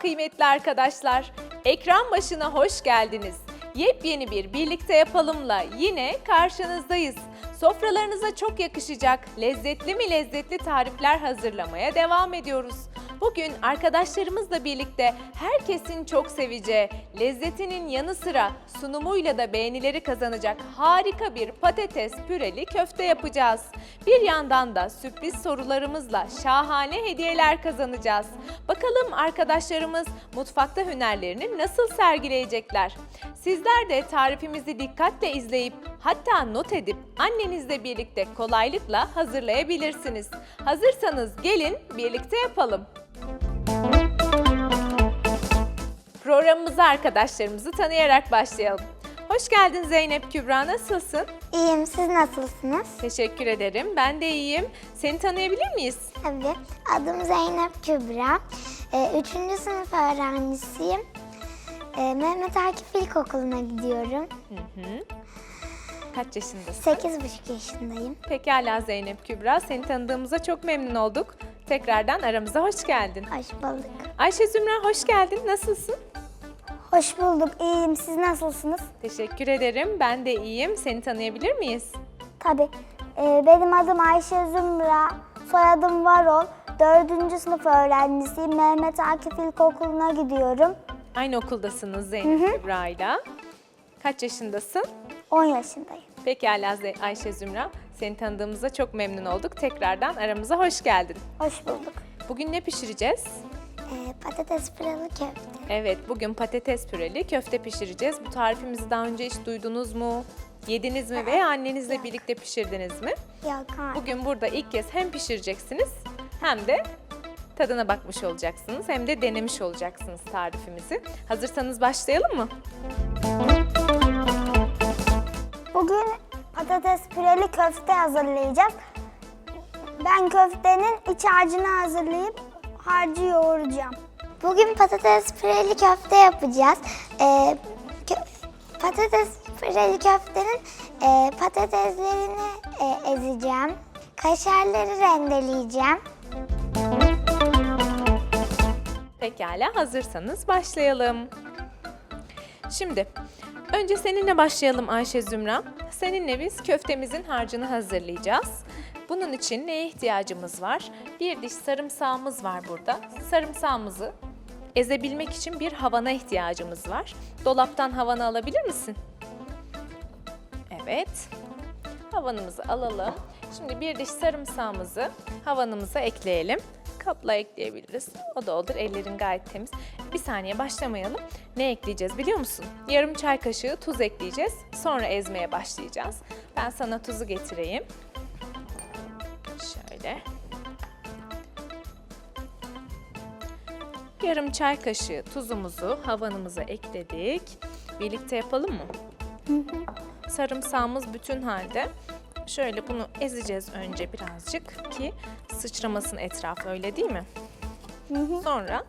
Kıymetli arkadaşlar. Ekran başına hoş geldiniz. Yepyeni bir birlikte yapalımla yine karşınızdayız. Sofralarınıza çok yakışacak lezzetli mi lezzetli tarifler hazırlamaya devam ediyoruz. Bugün arkadaşlarımızla birlikte herkesin çok seveceği, lezzetinin yanı sıra sunumuyla da beğenileri kazanacak harika bir patates püreli köfte yapacağız. Bir yandan da sürpriz sorularımızla şahane hediyeler kazanacağız. Bakalım arkadaşlarımız mutfakta hünerlerini nasıl sergileyecekler? Sizler de tarifimizi dikkatle izleyip hatta not edip annenizle birlikte kolaylıkla hazırlayabilirsiniz. Hazırsanız gelin birlikte yapalım. Programımıza arkadaşlarımızı tanıyarak başlayalım. Hoş geldin Zeynep Kübra, nasılsın? İyiyim, siz nasılsınız? Teşekkür ederim, ben de iyiyim. Seni tanıyabilir miyiz? Tabii. Adım Zeynep Kübra. Ee, üçüncü sınıf öğrencisiyim. Ee, Mehmet Akif İlkokulu'na gidiyorum. Kaç yaşındasın? Sekiz buçuk yaşındayım. Pekala Zeynep Kübra, seni tanıdığımıza çok memnun olduk. Tekrardan aramıza hoş geldin. Hoş bulduk. Ayşe Zümra hoş geldin, nasılsın? Hoş bulduk, iyiyim. Siz nasılsınız? Teşekkür ederim, ben de iyiyim. Seni tanıyabilir miyiz? Tabii. Ee, benim adım Ayşe Zümra, soyadım Varol. Dördüncü sınıf öğrencisiyim. Mehmet Akif İlkokulu'na gidiyorum. Aynı okuldasınız Zeynep Kübra ile. Kaç yaşındasın? 10 yaşındayım. Pekala Ze- Ayşe Zümra, seni tanıdığımıza çok memnun olduk. Tekrardan aramıza hoş geldin. Hoş bulduk. Bugün ne pişireceğiz? Ee, patates püralı köfte. Evet, bugün patates püreli köfte pişireceğiz. Bu tarifimizi daha önce hiç duydunuz mu? Yediniz mi veya annenizle birlikte pişirdiniz mi? Yok, hayır. Bugün burada ilk kez hem pişireceksiniz hem de tadına bakmış olacaksınız hem de denemiş olacaksınız tarifimizi. Hazırsanız başlayalım mı? Bugün patates püreli köfte hazırlayacağız. Ben köftenin iç harcını hazırlayıp harcı yoğuracağım. Bugün patates püreli köfte yapacağız. Ee, kö- patates püreli köftenin e, patateslerini e, ezeceğim. Kaşarları rendeleyeceğim. Pekala hazırsanız başlayalım. Şimdi önce seninle başlayalım Ayşe Zümra. Seninle biz köftemizin harcını hazırlayacağız. Bunun için neye ihtiyacımız var? Bir diş sarımsağımız var burada. Sarımsağımızı ezebilmek için bir havana ihtiyacımız var. Dolaptan havanı alabilir misin? Evet. Havanımızı alalım. Şimdi bir diş sarımsağımızı havanımıza ekleyelim. Kapla ekleyebiliriz. O da olur. Ellerin gayet temiz. Bir saniye başlamayalım. Ne ekleyeceğiz biliyor musun? Yarım çay kaşığı tuz ekleyeceğiz. Sonra ezmeye başlayacağız. Ben sana tuzu getireyim. Yarım çay kaşığı tuzumuzu havanımıza ekledik. Birlikte yapalım mı? Sarımsağımız bütün halde. Şöyle bunu ezeceğiz önce birazcık ki sıçramasın etrafı öyle değil mi? Sonra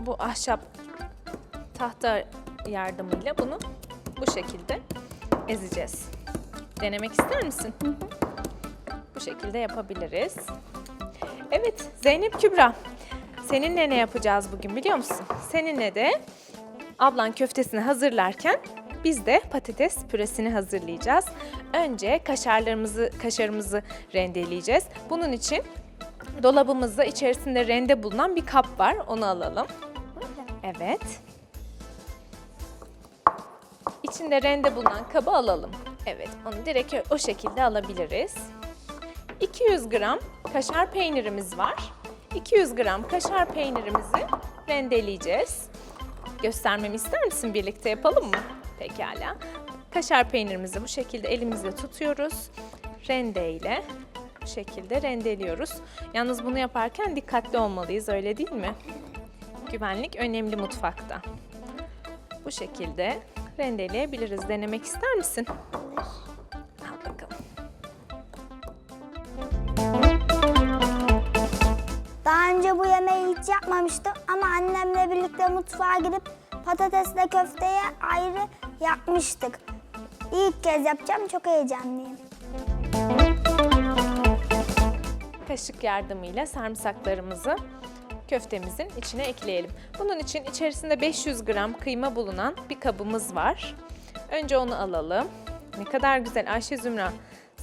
bu ahşap tahta yardımıyla bunu bu şekilde ezeceğiz. Denemek ister misin? Bu şekilde yapabiliriz. Evet Zeynep Kübra. Seninle ne yapacağız bugün biliyor musun? Seninle de ablan köftesini hazırlarken biz de patates püresini hazırlayacağız. Önce kaşarlarımızı kaşarımızı rendeleyeceğiz. Bunun için dolabımızda içerisinde rende bulunan bir kap var. Onu alalım. Evet. İçinde rende bulunan kabı alalım. Evet, onu direkt o şekilde alabiliriz. 200 gram kaşar peynirimiz var. 200 gram kaşar peynirimizi rendeleyeceğiz. Göstermemi ister misin? Birlikte yapalım mı? Pekala. Kaşar peynirimizi bu şekilde elimizle tutuyoruz. Rende ile bu şekilde rendeliyoruz. Yalnız bunu yaparken dikkatli olmalıyız öyle değil mi? Güvenlik önemli mutfakta. Bu şekilde rendeleyebiliriz. Denemek ister misin? Önce bu yemeği hiç yapmamıştım ama annemle birlikte mutfağa gidip patatesle köfteye ayrı yapmıştık. İlk kez yapacağım, çok heyecanlıyım. Kaşık yardımıyla sarımsaklarımızı köftemizin içine ekleyelim. Bunun için içerisinde 500 gram kıyma bulunan bir kabımız var. Önce onu alalım. Ne kadar güzel Ayşe Zümra.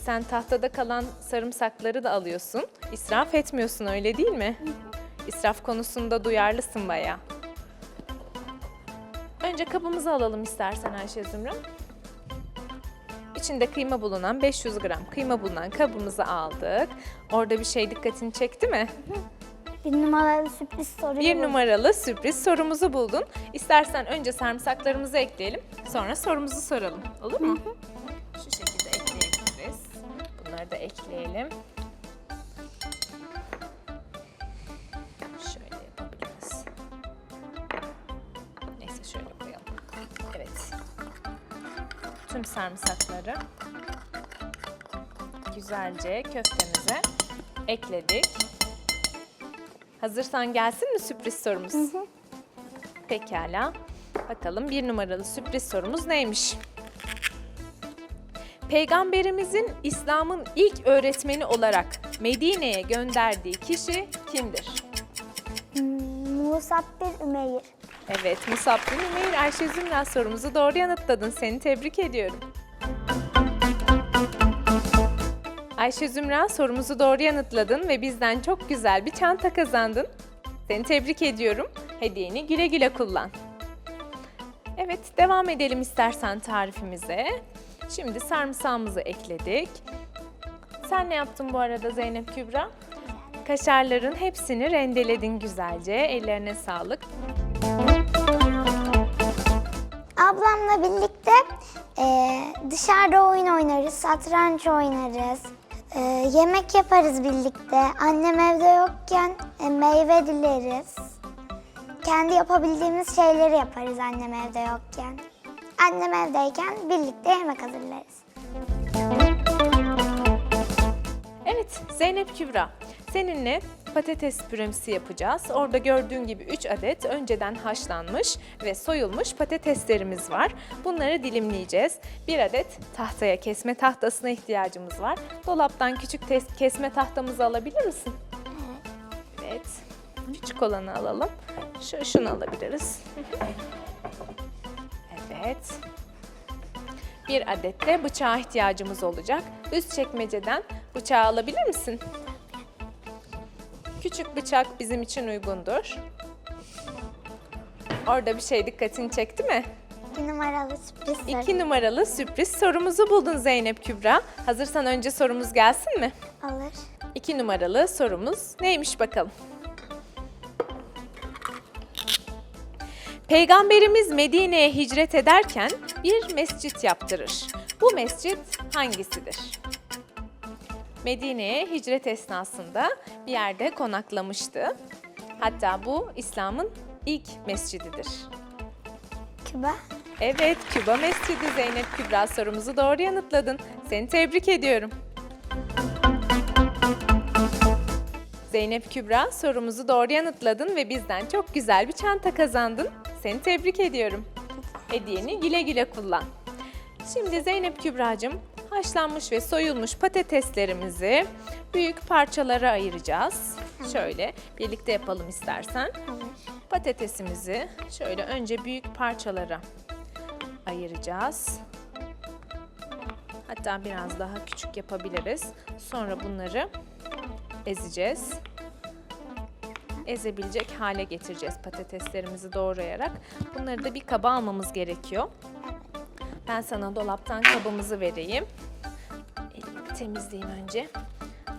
Sen tahtada kalan sarımsakları da alıyorsun. İsraf etmiyorsun öyle değil mi? İsraf konusunda duyarlısın bayağı. Önce kabımızı alalım istersen Ayşe Zümra. İçinde kıyma bulunan 500 gram kıyma bulunan kabımızı aldık. Orada bir şey dikkatini çekti mi? Bir numaralı sürpriz soruyu Bir numaralı sürpriz sorumuzu buldun. İstersen önce sarımsaklarımızı ekleyelim. Sonra sorumuzu soralım. Olur mu? Şu şekilde. Bunları da ekleyelim. Şöyle yapabiliriz. Neyse şöyle koyalım. Evet. Tüm sarımsakları güzelce köftemize ekledik. Hazırsan gelsin mi sürpriz sorumuz? Pekala. Bakalım bir numaralı sürpriz sorumuz neymiş? Peygamberimizin İslam'ın ilk öğretmeni olarak Medine'ye gönderdiği kişi kimdir? Musab bir Ümeyr. Evet, Musab bin Ümeyr Ayşe Zümra sorumuzu doğru yanıtladın. Seni tebrik ediyorum. Ayşe Zümra sorumuzu doğru yanıtladın ve bizden çok güzel bir çanta kazandın. Seni tebrik ediyorum. Hediyeni güle güle kullan. Evet, devam edelim istersen tarifimize. Şimdi sarımsağımızı ekledik. Sen ne yaptın bu arada Zeynep Kübra? Kaşarların hepsini rendeledin güzelce. Ellerine sağlık. Ablamla birlikte e, dışarıda oyun oynarız, satranç oynarız. E, yemek yaparız birlikte. Annem evde yokken e, meyve dileriz. Kendi yapabildiğimiz şeyleri yaparız annem evde yokken. Annem evdeyken birlikte yemek hazırlarız. Evet Zeynep Kübra seninle patates püremsi yapacağız. Orada gördüğün gibi 3 adet önceden haşlanmış ve soyulmuş patateslerimiz var. Bunları dilimleyeceğiz. Bir adet tahtaya kesme tahtasına ihtiyacımız var. Dolaptan küçük kesme tahtamızı alabilir misin? Evet. Küçük olanı alalım. Şu, şunu alabiliriz. Evet. Bir adet de bıçağa ihtiyacımız olacak. Üst çekmeceden bıçağı alabilir misin? Küçük bıçak bizim için uygundur. Orada bir şey dikkatini çekti mi? Bir numaralı sürpriz soru. İki numaralı sürpriz sorumuzu buldun Zeynep Kübra. Hazırsan önce sorumuz gelsin mi? Alır. İki numaralı sorumuz neymiş bakalım? Peygamberimiz Medine'ye hicret ederken bir mescit yaptırır. Bu mescit hangisidir? Medine'ye hicret esnasında bir yerde konaklamıştı. Hatta bu İslam'ın ilk mescididir. Küba. Evet, Küba Mescidi Zeynep Kübra sorumuzu doğru yanıtladın. Seni tebrik ediyorum. Zeynep Kübra sorumuzu doğru yanıtladın ve bizden çok güzel bir çanta kazandın. Seni tebrik ediyorum. Hediyeni güle güle kullan. Şimdi Zeynep Kübra'cığım haşlanmış ve soyulmuş patateslerimizi büyük parçalara ayıracağız. Şöyle birlikte yapalım istersen. Patatesimizi şöyle önce büyük parçalara ayıracağız. Hatta biraz daha küçük yapabiliriz. Sonra bunları ezeceğiz. Ezebilecek hale getireceğiz patateslerimizi doğrayarak. Bunları da bir kaba almamız gerekiyor. Ben sana dolaptan kabımızı vereyim. Temizleyeyim önce.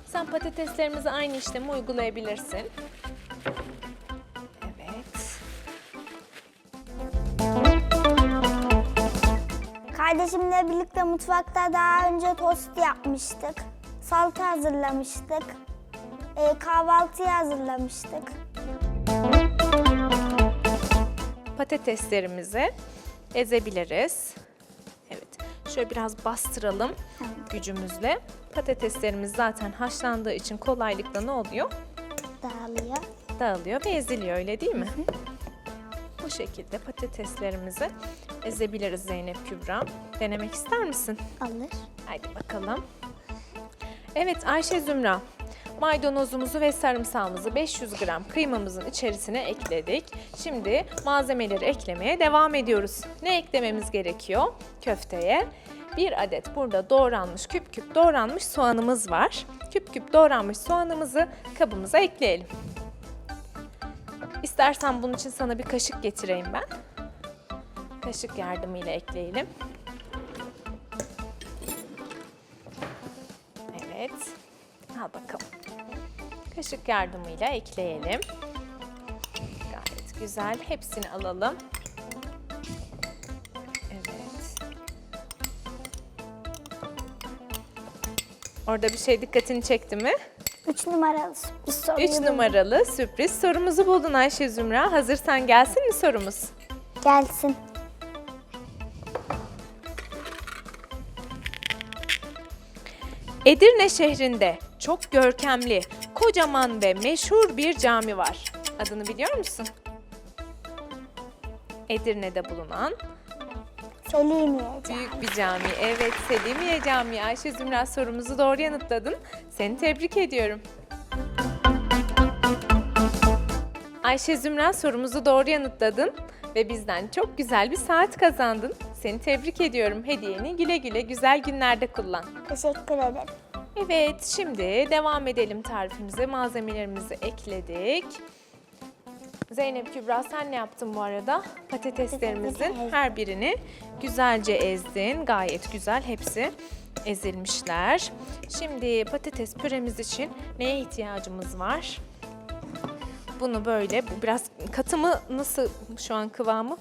Sen patateslerimizi aynı işlemi uygulayabilirsin. Evet. Kardeşimle birlikte mutfakta daha önce tost yapmıştık. Salata hazırlamıştık. Ee, kahvaltıyı hazırlamıştık. Patateslerimizi ezebiliriz. Evet. Şöyle biraz bastıralım gücümüzle. Patateslerimiz zaten haşlandığı için kolaylıkla ne oluyor? Dağılıyor. Dağılıyor ve eziliyor öyle değil mi? Bu şekilde patateslerimizi ezebiliriz Zeynep Kübra. Denemek ister misin? Alır. Haydi bakalım. Evet Ayşe Zümra. Maydanozumuzu ve sarımsağımızı 500 gram kıymamızın içerisine ekledik. Şimdi malzemeleri eklemeye devam ediyoruz. Ne eklememiz gerekiyor köfteye? Bir adet burada doğranmış, küp küp doğranmış soğanımız var. Küp küp doğranmış soğanımızı kabımıza ekleyelim. İstersen bunun için sana bir kaşık getireyim ben. Kaşık yardımıyla ekleyelim. Kaşık yardımıyla ekleyelim. Gayet güzel. Hepsini alalım. Evet. Orada bir şey dikkatini çekti mi? Üç numaralı sürpriz soruyu 3 buldum. numaralı sürpriz sorumuzu buldun Ayşe Zümra. Hazırsan gelsin mi sorumuz? Gelsin. Edirne şehrinde çok görkemli, kocaman ve meşhur bir cami var. Adını biliyor musun? Edirne'de bulunan Selimiye Cami. büyük bir cami. Evet, Selimiye Camii. Ayşe Zümra sorumuzu doğru yanıtladın. Seni tebrik ediyorum. Ayşe Zümra sorumuzu doğru yanıtladın ve bizden çok güzel bir saat kazandın. Seni tebrik ediyorum. Hediyeni güle güle güzel günlerde kullan. Teşekkür ederim. Evet, şimdi devam edelim tarifimize. Malzemelerimizi ekledik. Zeynep Kübra sen ne yaptın bu arada? Patateslerimizin her birini güzelce ezdin. Gayet güzel hepsi ezilmişler. Şimdi patates püremiz için neye ihtiyacımız var? Bunu böyle, bu biraz katı mı? Nasıl şu an kıvamı?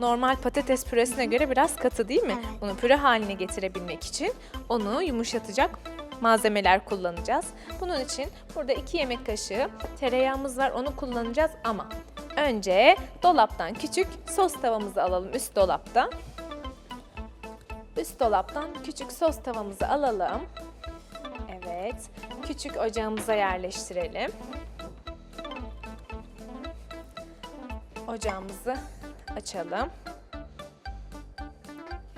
Normal patates püresine göre biraz katı değil mi? Evet. Bunu püre haline getirebilmek için onu yumuşatacak malzemeler kullanacağız. Bunun için burada 2 yemek kaşığı tereyağımız var. Onu kullanacağız ama önce dolaptan küçük sos tavamızı alalım üst dolapta. Üst dolaptan küçük sos tavamızı alalım. Evet. Küçük ocağımıza yerleştirelim. Ocağımızı açalım.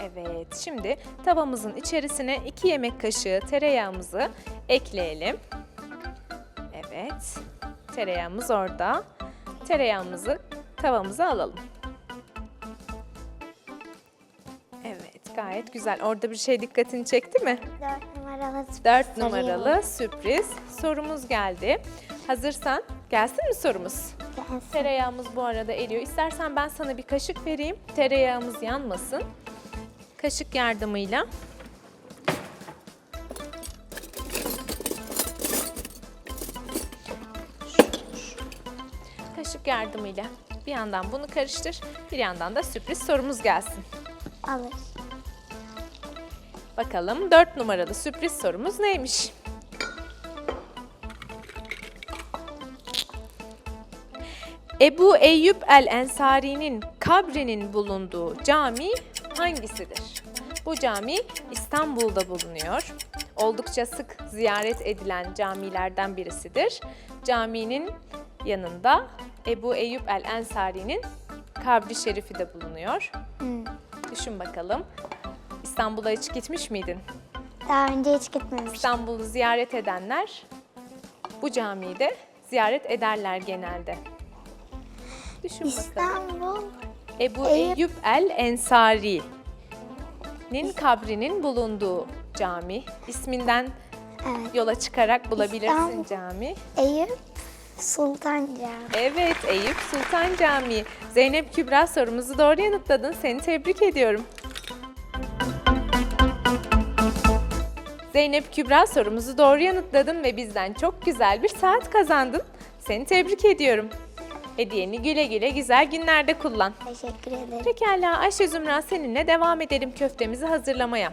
Evet, şimdi tavamızın içerisine 2 yemek kaşığı tereyağımızı ekleyelim. Evet, tereyağımız orada. Tereyağımızı tavamıza alalım. Evet, gayet güzel. Orada bir şey dikkatini çekti mi? Dört numaralı sürpriz 4 soruyu numaralı sürpriz sorumuz geldi. Hazırsan gelsin mi sorumuz? Gelsin. Tereyağımız bu arada eriyor. İstersen ben sana bir kaşık vereyim. Tereyağımız yanmasın. Kaşık yardımıyla. Kaşık yardımıyla bir yandan bunu karıştır, bir yandan da sürpriz sorumuz gelsin. Alır. Bakalım 4 numaralı sürpriz sorumuz neymiş? Ebu Eyyub el-Ensari'nin kabrinin bulunduğu cami hangisidir? Bu cami İstanbul'da bulunuyor. Oldukça sık ziyaret edilen camilerden birisidir. Caminin yanında Ebu Eyyub el-Ensari'nin kabri şerifi de bulunuyor. Hmm. Düşün bakalım. İstanbul'a hiç gitmiş miydin? Daha önce hiç gitmemiştim. İstanbul'u ziyaret edenler bu camiyi de ziyaret ederler genelde. Düşün bakalım. İstanbul. Ebu Eyüp- Eyyub el Ensari'nin kabrinin bulunduğu cami. İsminden Evet. yola çıkarak bulabilirsin İstanbul. cami. Eyüp Sultan Cami. Evet, Eyüp Sultan Camii. Zeynep Kübra sorumuzu doğru yanıtladın. Seni tebrik ediyorum. Zeynep Kübra sorumuzu doğru yanıtladın ve bizden çok güzel bir saat kazandın. Seni tebrik ediyorum. Hediyeni güle güle güzel günlerde kullan. Teşekkür ederim. Pekala Ayşe Zümra seninle devam edelim köftemizi hazırlamaya.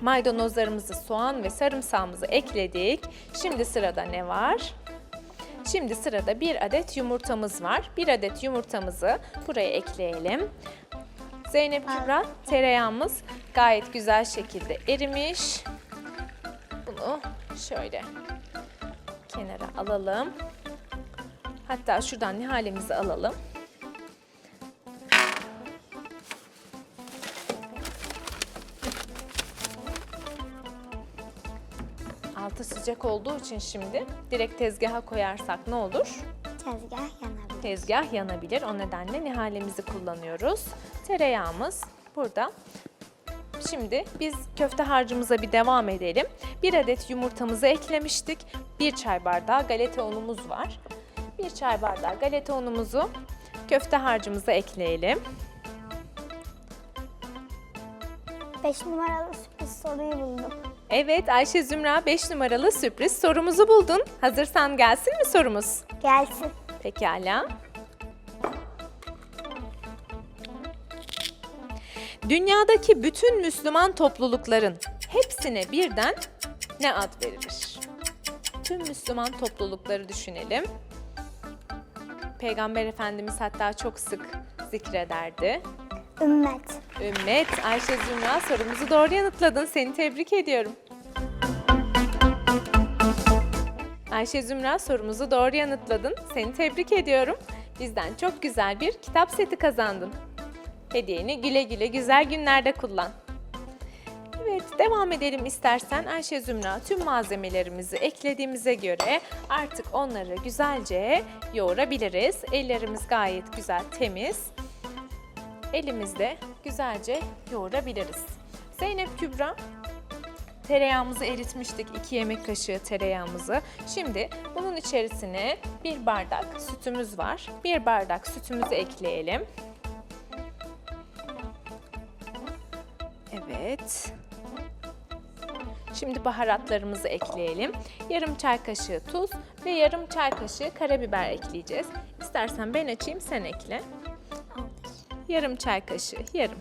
Maydanozlarımızı, soğan ve sarımsağımızı ekledik. Şimdi sırada ne var? Şimdi sırada bir adet yumurtamız var. Bir adet yumurtamızı buraya ekleyelim. Zeynep Kübra tereyağımız gayet güzel şekilde erimiş. Bunu şöyle kenara alalım. Hatta şuradan nihalemizi alalım. Altı sıcak olduğu için şimdi direkt tezgaha koyarsak ne olur? Tezgah yanabilir. Tezgah yanabilir. O nedenle nihalemizi kullanıyoruz. Tereyağımız burada. Şimdi biz köfte harcımıza bir devam edelim. Bir adet yumurtamızı eklemiştik. Bir çay bardağı galeta unumuz var. Bir çay bardağı galeta unumuzu köfte harcımıza ekleyelim. 5 numaralı sürpriz soruyu buldum. Evet Ayşe Zümra 5 numaralı sürpriz sorumuzu buldun. Hazırsan gelsin mi sorumuz? Gelsin. Pekala. Dünyadaki bütün Müslüman toplulukların hepsine birden ne ad verilir? Tüm Müslüman toplulukları düşünelim. Peygamber Efendimiz hatta çok sık zikrederdi. Ümmet. Ümmet, Ayşe Zümra sorumuzu doğru yanıtladın. Seni tebrik ediyorum. Ayşe Zümra sorumuzu doğru yanıtladın. Seni tebrik ediyorum. Bizden çok güzel bir kitap seti kazandın. Hediyeni güle güle güzel günlerde kullan. Evet, devam edelim istersen Ayşe Zümra tüm malzemelerimizi eklediğimize göre artık onları güzelce yoğurabiliriz. Ellerimiz gayet güzel, temiz elimizde güzelce yoğurabiliriz. Zeynep Kübra tereyağımızı eritmiştik 2 yemek kaşığı tereyağımızı. Şimdi bunun içerisine bir bardak sütümüz var. Bir bardak sütümüzü ekleyelim. Evet. Şimdi baharatlarımızı ekleyelim. Yarım çay kaşığı tuz ve yarım çay kaşığı karabiber ekleyeceğiz. İstersen ben açayım sen ekle. Yarım çay kaşığı, yarım.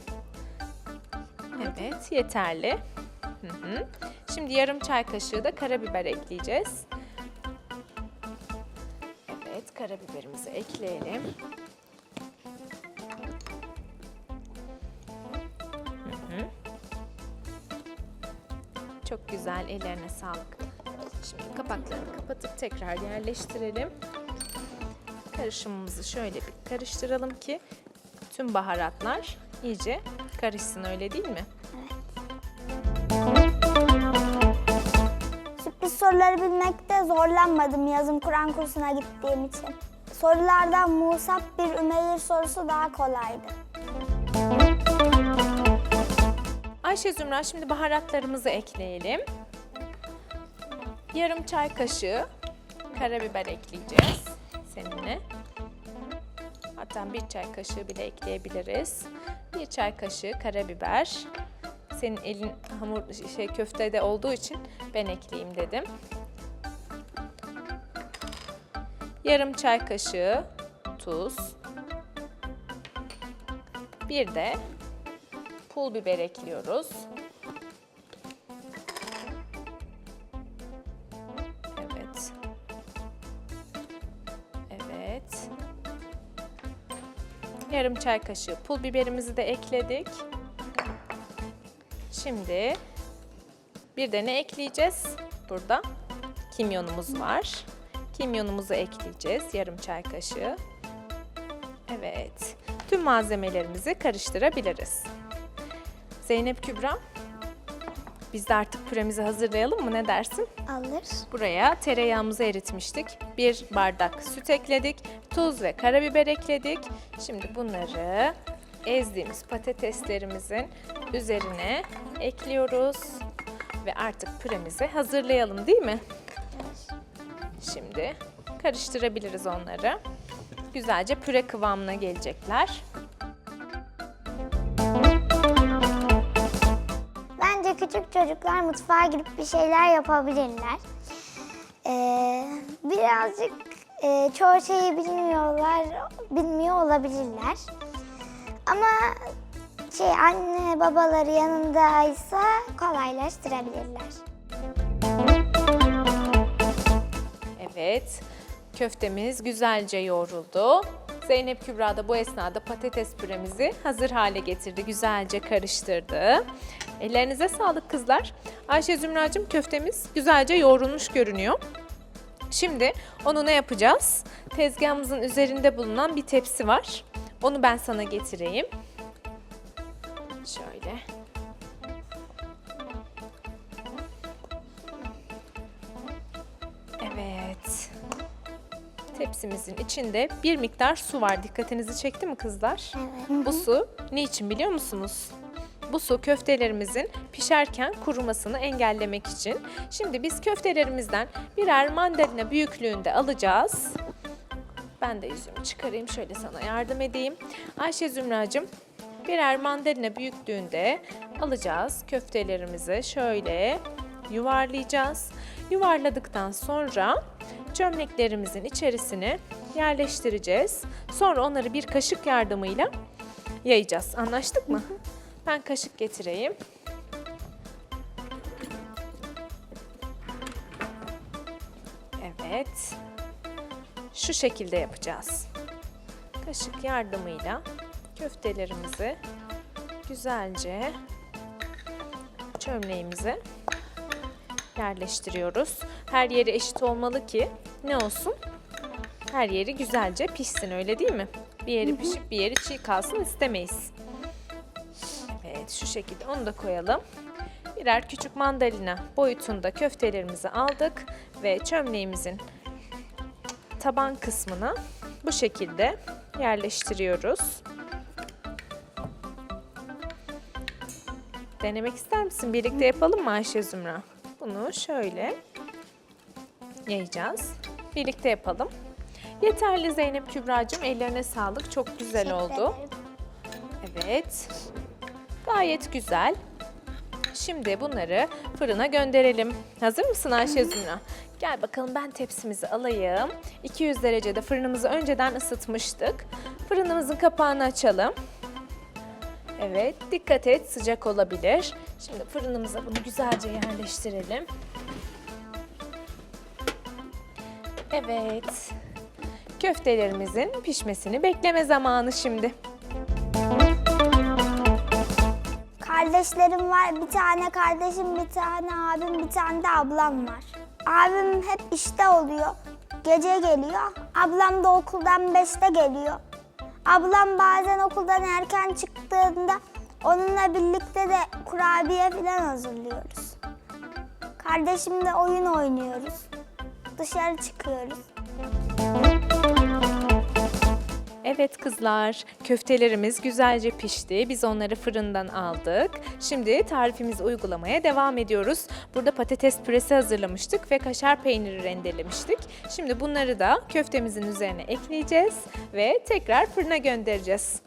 Evet, yeterli. Hı hı. Şimdi yarım çay kaşığı da karabiber ekleyeceğiz. Evet, karabiberimizi ekleyelim. Çok güzel, ellerine sağlık. Şimdi kapaklarını kapatıp tekrar yerleştirelim. Karışımımızı şöyle bir karıştıralım ki tüm baharatlar iyice karışsın öyle değil mi? Sürpriz soruları bilmekte zorlanmadım yazın Kur'an kursuna gittiğim için. Sorulardan Musab bir Ümeyr sorusu daha kolaydı. Ayşe Zümra şimdi baharatlarımızı ekleyelim. Yarım çay kaşığı karabiber ekleyeceğiz seninle. Hatta bir çay kaşığı bile ekleyebiliriz. Bir çay kaşığı karabiber. Senin elin hamur şey köftede olduğu için ben ekleyeyim dedim. Yarım çay kaşığı tuz. Bir de pul biber ekliyoruz. Evet. Evet. Yarım çay kaşığı pul biberimizi de ekledik. Şimdi bir de ne ekleyeceğiz? Burada kimyonumuz var. Kimyonumuzu ekleyeceğiz. Yarım çay kaşığı. Evet. Tüm malzemelerimizi karıştırabiliriz. Zeynep Kübra, biz de artık püremizi hazırlayalım mı? Ne dersin? Alır. Buraya tereyağımızı eritmiştik. Bir bardak süt ekledik. Tuz ve karabiber ekledik. Şimdi bunları ezdiğimiz patateslerimizin üzerine ekliyoruz. Ve artık püremizi hazırlayalım değil mi? Şimdi karıştırabiliriz onları. Güzelce püre kıvamına gelecekler. Küçük çocuklar mutfağa girip bir şeyler yapabilirler. Ee, birazcık e, çoğu şeyi bilmiyorlar, bilmiyor olabilirler. Ama şey anne babaları yanındaysa kolaylaştırabilirler. Evet, köftemiz güzelce yoğruldu. Zeynep Kübra da bu esnada patates püremizi hazır hale getirdi. Güzelce karıştırdı. Ellerinize sağlık kızlar. Ayşe Zümracığım köftemiz güzelce yoğrulmuş görünüyor. Şimdi onu ne yapacağız? Tezgahımızın üzerinde bulunan bir tepsi var. Onu ben sana getireyim. Şöyle. Tepsimizin içinde bir miktar su var. Dikkatinizi çekti mi kızlar? Evet. Bu su niçin biliyor musunuz? Bu su köftelerimizin pişerken kurumasını engellemek için. Şimdi biz köftelerimizden birer mandalina büyüklüğünde alacağız. Ben de yüzümü çıkarayım şöyle sana yardım edeyim. Ayşe Zümracığım birer mandalina büyüklüğünde alacağız köftelerimizi şöyle yuvarlayacağız. Yuvarladıktan sonra çömleklerimizin içerisine yerleştireceğiz. Sonra onları bir kaşık yardımıyla yayacağız. Anlaştık mı? Ben kaşık getireyim. Evet. Şu şekilde yapacağız. Kaşık yardımıyla köftelerimizi güzelce çömleğimize yerleştiriyoruz. Her yeri eşit olmalı ki ne olsun? Her yeri güzelce pişsin öyle değil mi? Bir yeri pişip bir yeri çiğ kalsın istemeyiz. Evet şu şekilde onu da koyalım. Birer küçük mandalina boyutunda köftelerimizi aldık ve çömleğimizin taban kısmına bu şekilde yerleştiriyoruz. Denemek ister misin? Birlikte yapalım mı Ayşe Zümra? Bunu şöyle yayacağız. Birlikte yapalım. Yeterli Zeynep Kübra'cığım. Ellerine sağlık. Çok güzel Teşekkür oldu. ederim. Evet. Gayet güzel. Şimdi bunları fırına gönderelim. Hazır mısın Ayşe Zümra? Gel bakalım ben tepsimizi alayım. 200 derecede fırınımızı önceden ısıtmıştık. Fırınımızın kapağını açalım. Evet, dikkat et sıcak olabilir. Şimdi fırınımıza bunu güzelce yerleştirelim. Evet. Köftelerimizin pişmesini bekleme zamanı şimdi. Kardeşlerim var. Bir tane kardeşim, bir tane abim, bir tane de ablam var. Abim hep işte oluyor. Gece geliyor. Ablam da okuldan 5'te geliyor. Ablam bazen okuldan erken çıktığında onunla birlikte de kurabiye falan hazırlıyoruz. Kardeşimle oyun oynuyoruz. Dışarı çıkıyoruz. Evet kızlar, köftelerimiz güzelce pişti. Biz onları fırından aldık. Şimdi tarifimizi uygulamaya devam ediyoruz. Burada patates püresi hazırlamıştık ve kaşar peyniri rendelemiştik. Şimdi bunları da köftemizin üzerine ekleyeceğiz ve tekrar fırına göndereceğiz.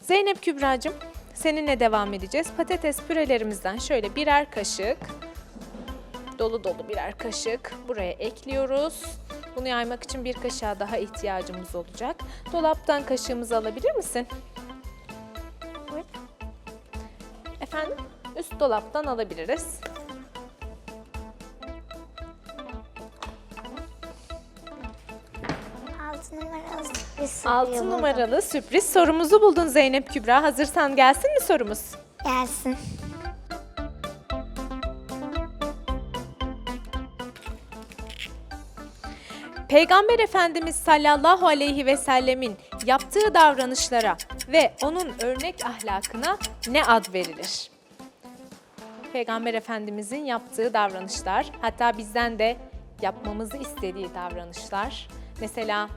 Zeynep Kübra'cığım, seninle devam edeceğiz. Patates pürelerimizden şöyle birer kaşık dolu dolu birer kaşık buraya ekliyoruz. Bunu yaymak için bir kaşığa daha ihtiyacımız olacak. Dolaptan kaşığımızı alabilir misin? Buyur. Efendim? Üst dolaptan alabiliriz. Numaralı sürpriz 6 soruyu buldum. numaralı sürpriz sorumuzu buldun Zeynep Kübra. Hazırsan gelsin mi sorumuz? Gelsin. Peygamber Efendimiz sallallahu aleyhi ve sellemin yaptığı davranışlara ve onun örnek ahlakına ne ad verilir? Peygamber Efendimizin yaptığı davranışlar, hatta bizden de yapmamızı istediği davranışlar. Mesela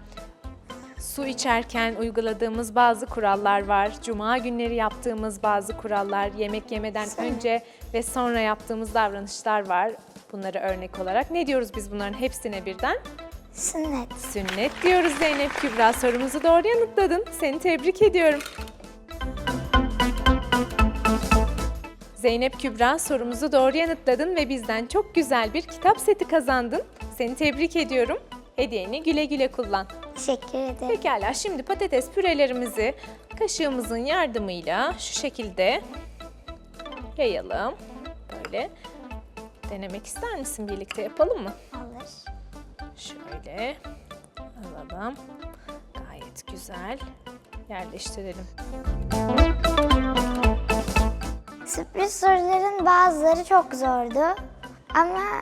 su içerken uyguladığımız bazı kurallar var. Cuma günleri yaptığımız bazı kurallar, yemek yemeden önce ve sonra yaptığımız davranışlar var. Bunları örnek olarak. Ne diyoruz biz bunların hepsine birden? Sünnet. Sünnet diyoruz Zeynep Kübra. Sorumuzu doğru yanıtladın. Seni tebrik ediyorum. Zeynep Kübra sorumuzu doğru yanıtladın ve bizden çok güzel bir kitap seti kazandın. Seni tebrik ediyorum. Hediyeni güle güle kullan. Teşekkür ederim. Pekala şimdi patates pürelerimizi kaşığımızın yardımıyla şu şekilde yayalım. Böyle. Denemek ister misin? Birlikte yapalım mı? Olur. Şöyle alalım. Gayet güzel. Yerleştirelim. Sürpriz soruların bazıları çok zordu ama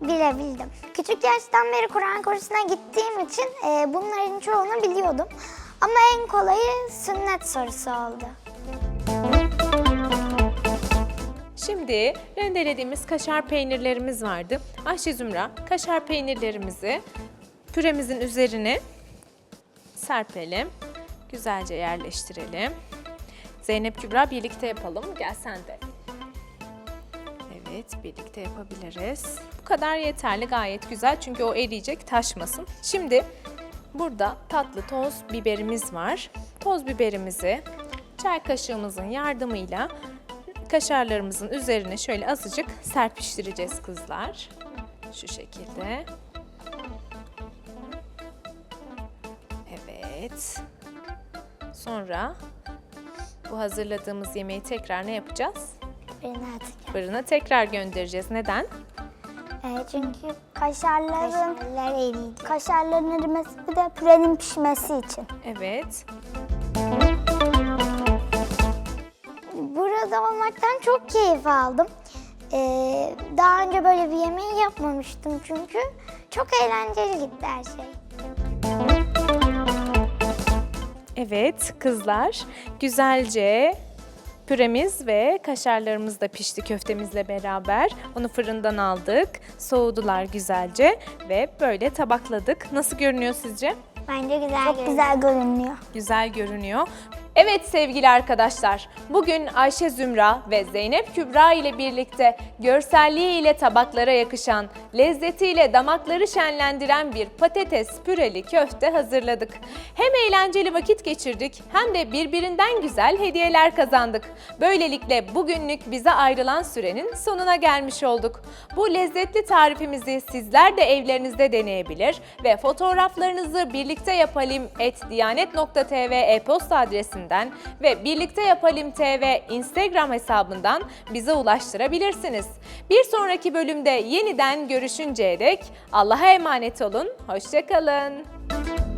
bilebildim. Küçük yaştan beri Kur'an kursuna gittiğim için e, bunların çoğunu biliyordum. Ama en kolayı sünnet sorusu oldu. Şimdi rendelediğimiz kaşar peynirlerimiz vardı. Ayşe Zümra, kaşar peynirlerimizi püremizin üzerine serpelim. Güzelce yerleştirelim. Zeynep Kübra birlikte yapalım. Gel sen de. Evet, birlikte yapabiliriz. Bu kadar yeterli, gayet güzel çünkü o eriyecek, taşmasın. Şimdi burada tatlı toz biberimiz var. Toz biberimizi çay kaşığımızın yardımıyla kaşarlarımızın üzerine şöyle azıcık serpiştireceğiz kızlar. Şu şekilde. Evet. Sonra bu hazırladığımız yemeği tekrar ne yapacağız? Fırına atacağım. Fırına tekrar göndereceğiz. Neden? E, çünkü kaşarların kaşarların erimesi bir de pürenin pişmesi için. Evet. Burada olmaktan çok keyif aldım. Ee, daha önce böyle bir yemeği yapmamıştım çünkü. Çok eğlenceli gitti her şey. Evet kızlar güzelce püremiz ve kaşarlarımız da pişti köftemizle beraber. Onu fırından aldık. Soğudular güzelce ve böyle tabakladık. Nasıl görünüyor sizce? Bence güzel Çok güzel görünüyor. Güzel görünüyor. Evet sevgili arkadaşlar, bugün Ayşe Zümra ve Zeynep Kübra ile birlikte görselliği ile tabaklara yakışan, lezzetiyle damakları şenlendiren bir patates püreli köfte hazırladık. Hem eğlenceli vakit geçirdik hem de birbirinden güzel hediyeler kazandık. Böylelikle bugünlük bize ayrılan sürenin sonuna gelmiş olduk. Bu lezzetli tarifimizi sizler de evlerinizde deneyebilir ve fotoğraflarınızı birlikte yapalım diyanet.tv e-posta adresinden ve birlikte yapalım tv Instagram hesabından bize ulaştırabilirsiniz. Bir sonraki bölümde yeniden görüşünceye dek Allah'a emanet olun, hoşçakalın.